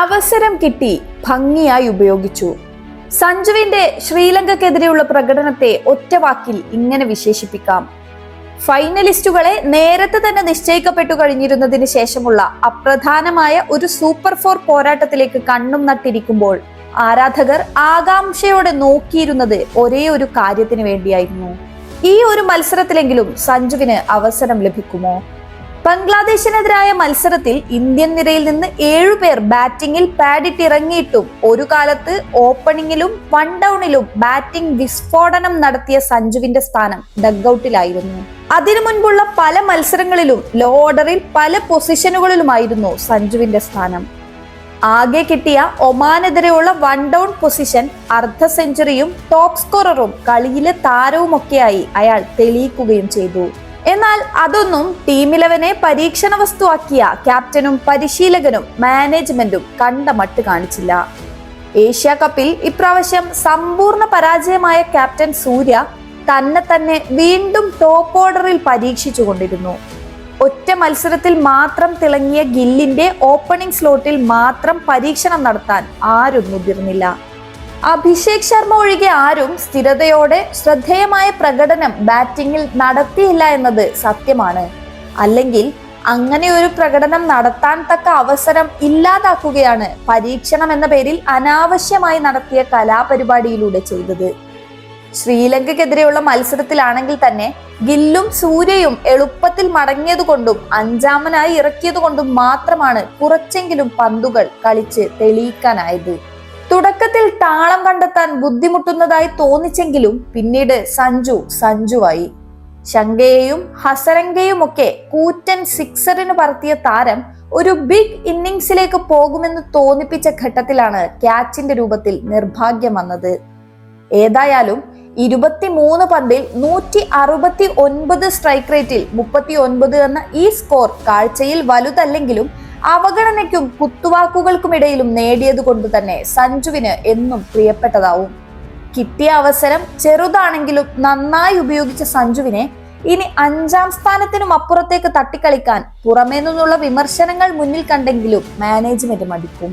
അവസരം കിട്ടി ഭംഗിയായി ഉപയോഗിച്ചു. സഞ്ജുവിന്റെ ശ്രീലങ്കക്കെതിരെയുള്ള പ്രകടനത്തെ ഒറ്റവാക്കിൽ ഇങ്ങനെ വിശേഷിപ്പിക്കാം. ഫൈനലിസ്റ്റുകളെ നേരത്തെ തന്നെ നിശ്ചയിക്കപ്പെട്ടു കഴിഞ്ഞിരുന്നതിന് ശേഷമുള്ള അപ്രധാനമായ ഒരു സൂപ്പർ ഫോർ പോരാട്ടത്തിലേക്ക് കണ്ണും നട്ടിരിക്കുമ്പോൾ ആരാധകർ ആകാംക്ഷയോടെ നോക്കിയിരുന്നത് ഒരേ ഒരു കാര്യത്തിന് വേണ്ടിയായിരുന്നു. ഈ ഒരു മത്സരത്തിലെങ്കിലും സഞ്ജുവിന് അവസരം ലഭിക്കുമോ? ബംഗ്ലാദേശിനെതിരായ മത്സരത്തിൽ ഇന്ത്യൻ നിരയിൽ നിന്ന് ഏഴുപേർ ബാറ്റിംഗിൽ പാഡിട്ടിറങ്ങിയിട്ടും ഒരു കാലത്ത് ഓപ്പണിംഗിലും വൺ ഡൗണിലും ബാറ്റിംഗ് വിസ്ഫോടനം നടത്തിയ സഞ്ജുവിന്റെ സ്ഥാനം ഡഗ്ഔട്ടിലായിരുന്നു. അതിനു മുൻപുള്ള പല മത്സരങ്ങളിലും ലോ ഓർഡറിൽ പല പൊസിഷനുകളിലുമായിരുന്നു സഞ്ജുവിന്റെ സ്ഥാനം. ആകെ കിട്ടിയ ഒമാനെതിരെയുള്ള വൺ ഡൗൺ പൊസിഷൻ അർദ്ധ സെഞ്ചുറിയും ടോപ്പ് സ്കോററും കളിയിലെ താരവുമൊക്കെയായി അയാൾ തെളിയിക്കുകയും ചെയ്തു. എന്നാൽ അതൊന്നും ടീം ഇലവനെ പരീക്ഷണ വസ്തുവാക്കിയ ക്യാപ്റ്റനും പരിശീലകനും മാനേജ്മെന്റും കണ്ട മട്ട് കാണിച്ചില്ല. ഏഷ്യ കപ്പിൽ ഇപ്രാവശ്യം സമ്പൂർണ പരാജയമായ ക്യാപ്റ്റൻ സൂര്യ തന്നെ തന്നെ വീണ്ടും ടോപ്പ് ഓർഡറിൽ പരീക്ഷിച്ചു കൊണ്ടിരുന്നു ഒറ്റ മത്സരത്തിൽ മാത്രം തിളങ്ങിയ ഗില്ലിന്റെ ഓപ്പണിംഗ് സ്ലോട്ടിൽ മാത്രം പരീക്ഷണം നടത്താൻ ആരും മുതിർന്നില്ല. അഭിഷേക് ശർമ്മ ഒഴികെ ആരും സ്ഥിരതയോടെ ശ്രദ്ധേയമായ പ്രകടനം ബാറ്റിംഗിൽ നടത്തിയില്ല എന്നത് സത്യമാണ്. അല്ലെങ്കിൽ അങ്ങനെ ഒരു പ്രകടനം നടത്താൻ തക്ക അവസരം ഇല്ലാതാക്കുകയാണ് പരീക്ഷണം എന്ന പേരിൽ അനാവശ്യമായി നടത്തിയ കലാപരിപാടിയിലൂടെ ചെയ്തത്. ശ്രീലങ്കക്കെതിരെയുള്ള മത്സരത്തിലാണെങ്കിൽ തന്നെ ഗില്ലും സൂര്യയും എളുപ്പത്തിൽ മടങ്ങിയതുകൊണ്ടും അഞ്ചാമനായി ഇറക്കിയതുകൊണ്ടും മാത്രമാണ് കുറച്ചെങ്കിലും പന്തുകൾ കളിച്ച് തെളിയിക്കാനായത്. തുടക്കത്തിൽ താളം കണ്ടെത്താൻ ബുദ്ധിമുട്ടുന്നതായി തോന്നിച്ചെങ്കിലും പിന്നീട് സഞ്ജു സഞ്ജുവായി. ശങ്കയെയും ഹസരംഗയും ഒക്കെ കൂറ്റൻ സിക്സറിന് പറത്തിയ താരം ഒരു ബിഗ് ഇന്നിങ്സിലേക്ക് പോകുമെന്ന് തോന്നിപ്പിച്ച ഘട്ടത്തിലാണ് ക്യാച്ചിന്റെ രൂപത്തിൽ നിർഭാഗ്യം വന്നത്. ഏതായാലും ഇരുപത്തിമൂന്ന് പന്തിൽ നൂറ്റി അറുപത്തി ഒൻപത് സ്ട്രൈക്ക് റേറ്റിൽ മുപ്പത്തി ഒൻപത് എന്ന ഈ സ്കോർ കാഴ്ചയിൽ വലുതല്ലെങ്കിലും അവഗണനയ്ക്കും കുത്തുവാക്കുകൾക്കുമിടയിലും നേടിയത് കൊണ്ട് തന്നെ സഞ്ജുവിന് എന്നും പ്രിയപ്പെട്ടതാവും. കിട്ടിയ അവസരം ചെറുതാണെങ്കിലും നന്നായി ഉപയോഗിച്ച സഞ്ജുവിനെ ഇനി അഞ്ചാം സ്ഥാനത്തിനും അപ്പുറത്തേക്ക് തട്ടിക്കളിക്കാൻ പുറമേ നിന്നുള്ള വിമർശനങ്ങൾ മുന്നിൽ കണ്ടെങ്കിലും മാനേജ്മെന്റ് മടിക്കും.